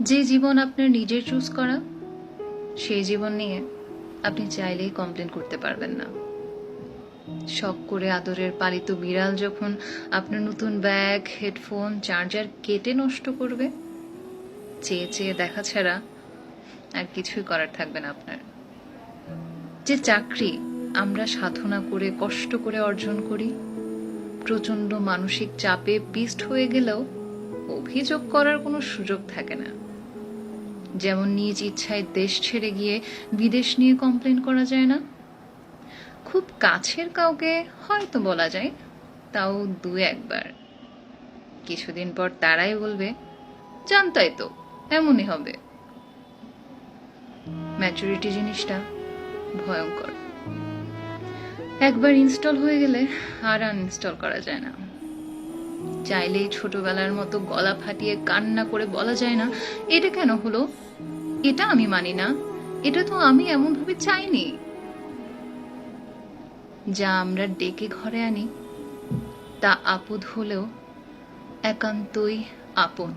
যে জীবন আপনার নিজের চুজ করা, সেই জীবন নিয়ে আপনি চাইলেই কমপ্লেন করতে পারবেন না। শখ করে আদরের পালিত বিড়াল যখন আপনার নতুন ব্যাগ হেডফোন চার্জার কেটে নষ্ট করবে, চেয়ে চেয়ে দেখা ছাড়া আর কিছুই করার থাকবে না আপনার। যে চাকরি আমরা সাধনা করে, কষ্ট করে অর্জন করি প্রচণ্ড মানসিক চাপে পিস্ট হয়ে গেলেও অভিযোগ করার কোনো সুযোগ থাকে না। যেমন নিজ ইচ্ছায় দেশ ছেড়ে গিয়ে বিদেশ নিয়ে কমপ্লেন করা যায় না। খুব কাছের কাউকে হয়তো বলা যায়, তাও দু একবার। কিছুদিন পর তারাই বলবে, জানতাই তো, এমনই হবে। ম্যাচুরিটি জিনিসটা ভয়ঙ্কর। একবার ইনস্টল হয়ে গেলে আর আনইনস্টল করা যায় না। চাইলেই ছোটবেলার মতো গলা ফাটিয়ে কান্না করে বলা যায় না। এটা কেন হলো? এটা আমি মানি না। এটা তো আমি এমন ভাবে চাইনি। যা আমরা ডেকে ঘরে আনি, তা আপদ হলেও একান্তই আপন।